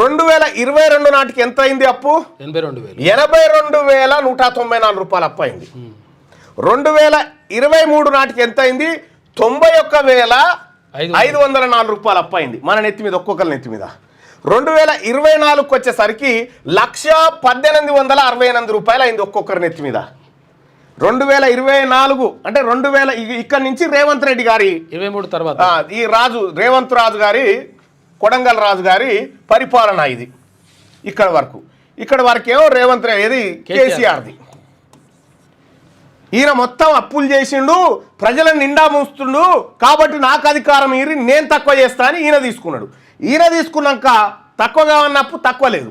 రెండు వేల ఇరవై రెండు నాటికి ఎంత అయింది అప్పు? ఎనభై రెండు వేలు. ఎనభై రెండు వేల నూట తొంభై నాలుగు రూపాయలు అప్పు అయింది. రెండు వేల ఇరవై మూడు నాటికి ఎంత అయింది? తొంభై ఒక్క వేల ఐదు వందల. నాలుగు రూపాయలు అప్పు అయింది. మన నెత్తి మీద ఒక్కొక్కరి నెత్తి మీద. రెండు వేల ఇరవై నాలుగుకి వచ్చేసరికి లక్ష పద్దెనిమిది వందల అరవై ఎనిమిది రూపాయలు అయింది ఒక్కొక్కరి నెత్తి మీద. రెండు వేల ఇరవై నాలుగు అంటే రెండు వేల ఇక్కడి నుంచి రేవంత్ రెడ్డి గారి ఇరవై మూడు తర్వాత. ఈ రాజు రేవంత్ రాజు గారి కొడంగల్ రాజు గారి పరిపాలన ఇది. ఇక్కడ వరకు. ఇక్కడ వరకు ఏమో రేవంత్ రెడ్డి ఇది. కేసీఆర్ది. ఈయన మొత్తం అప్పులు చేసిండు ప్రజలను నిండా మూస్తుండు కాబట్టి నాకు అధికారం ఈరి నేను తక్కువ చేస్తా అని ఈయన తీసుకున్నాడు. ఈయన తీసుకున్నాక తక్కువగా ఉన్న అప్పు తక్కువ లేదు.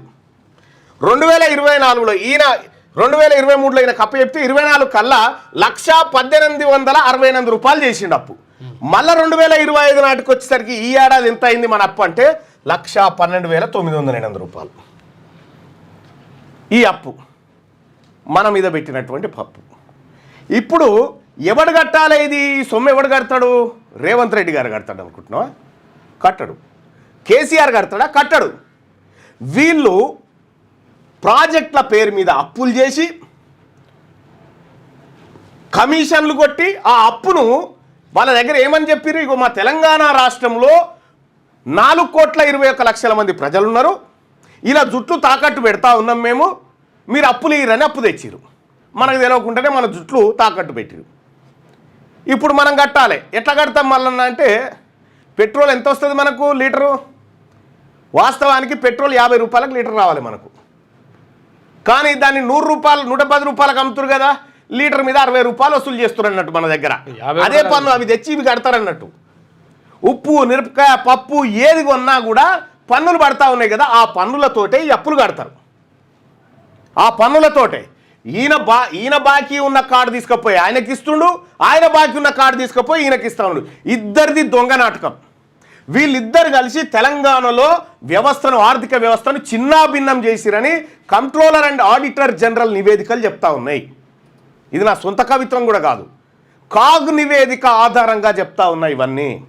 రెండు వేల ఇరవై నాలుగులో ఈయన రెండు వేల ఇరవై మూడులో ఈయన కప్ప చెప్తే ఇరవై నాలుగు కల్లా లక్ష పద్దెనిమిది వందల అరవై ఎనిమిది రూపాయలు చేసిండు అప్పు. మళ్ళా రెండు వేల ఇరవై ఐదు నాటికి వచ్చేసరికి ఈ ఏడాది ఎంత అయింది మన అప్పు అంటే లక్ష పన్నెండు వేల తొమ్మిది వందల ఎనిమిది రూపాయలు. ఈ అప్పు మన మీద పెట్టినటువంటి పప్పు. ఇప్పుడు ఎవడు కట్టాలి ఇది? సొమ్ము ఎవడు కడతాడు? రేవంత్ రెడ్డి గారు కడతాడు అనుకుంటున్నావా? కట్టడు. కేసీఆర్ కడతాడా? కట్టడు. వీళ్ళు ప్రాజెక్టుల పేరు మీద అప్పులు చేసి కమిషన్లు కొట్టి ఆ అప్పును వాళ్ళ దగ్గర ఏమని చెప్పారు ఇగో మా తెలంగాణ రాష్ట్రంలో నాలుగు కోట్ల ఇరవై ఒక్క లక్షల మంది ప్రజలు ఉన్నారు ఇలా జుట్లు తాకట్టు పెడతా ఉన్నాం మేము. మీరు అప్పులు ఇరని అప్పు తెచ్చిరు మనకు తెలియకుండానే మన జుట్లు తాకట్టు పెట్టిరు ఇప్పుడు మనం కట్టాలి. ఎట్లా కడతాం మళ్ళీ అంటే పెట్రోల్ ఎంత వస్తుంది మనకు లీటరు? వాస్తవానికి పెట్రోల్ యాభై రూపాయలకు లీటర్ రావాలి మనకు. కానీ దాన్ని నూరు రూపాయలు నూట పది రూపాయలకు అమ్ముతారు కదా. లీటర్ మీద అరవై రూపాయలు వసూలు చేస్తారు అన్నట్టు మన దగ్గర. అదే పన్ను అవి తెచ్చి ఇవి కడతారన్నట్టు. ఉప్పు మిరపకాయ పప్పు ఏది కొన్నా కూడా పన్నులు పడతా ఉన్నాయి కదా ఆ పన్నులతోటే ఈ అప్పులు కడతారు. ఆ పన్నులతోటే. ఈయన బా ఈయన బాకీ ఉన్న కార్డు తీసుకుపోయి ఆయనకి ఇస్తుండు ఆయన బాకీ ఉన్న కార్డు తీసుకుపోయి ఈయనకి ఇస్తా ఉండు. ఇద్దరిది దొంగ నాటకం. వీళ్ళిద్దరు కలిసి తెలంగాణలో వ్యవస్థను ఆర్థిక వ్యవస్థను చిన్నాభిన్నం చేసిరని కంట్రోలర్ అండ్ ఆడిటర్ జనరల్ నివేదికలు చెప్తా ఉన్నాయి. ఇది నా సొంత కవిత్వం కూడా కాదు. కాగ్ నివేదిక ఆధారంగా చెప్తా ఉన్నాయి ఇవన్నీ.